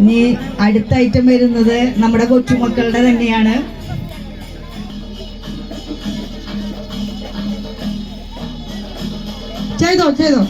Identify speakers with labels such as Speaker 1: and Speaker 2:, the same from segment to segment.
Speaker 1: ഇനി അടുത്ത ഐറ്റം വരുന്നത് നമ്മുടെ കൊച്ചുമക്കളുടെ തന്നെയാണ്.
Speaker 2: ചെയ്തോ ചെയ്തോ.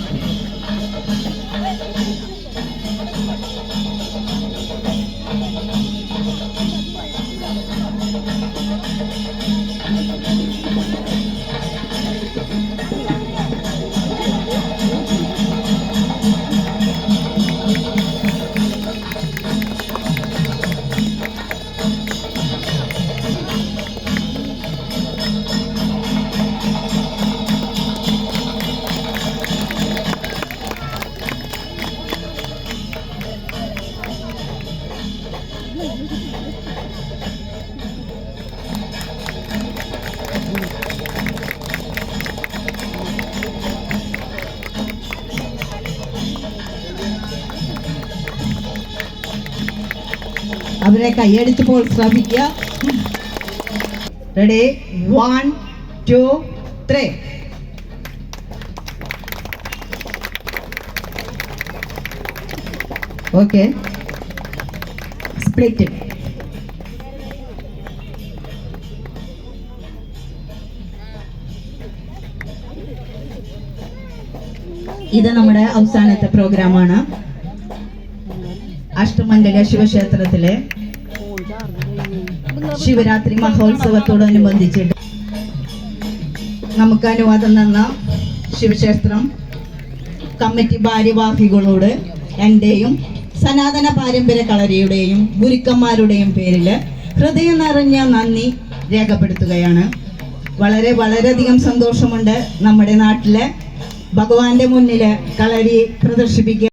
Speaker 1: அவரேக்கா எடுத்து போல் ஸ்ரமிக்கா ready one two three okay split ഇത് നമ്മുടെ അവസാനത്തെ പ്രോഗ്രാമാണ്. അഷ്ടമണ്ഡല ശിവക്ഷേത്രത്തിലെ ശിവരാത്രി മഹോത്സവത്തോടനുബന്ധിച്ചിട്ട് നമുക്ക് അനുവാദം തന്ന ശിവക്ഷേത്രം കമ്മിറ്റി ഭാര്യവാഹികളോട് എന്റെയും സനാതന പാരമ്പര്യ കളരിയുടെയും ഗുരുക്കന്മാരുടെയും പേരിൽ ഹൃദയം നിറഞ്ഞ നന്ദി രേഖപ്പെടുത്തുകയാണ്. വളരെ വളരെയധികം സന്തോഷമുണ്ട് നമ്മുടെ നാട്ടിലെ ഭഗവാന്റെ മുന്നിൽ കളരി പ്രദർശിപ്പിക്കുക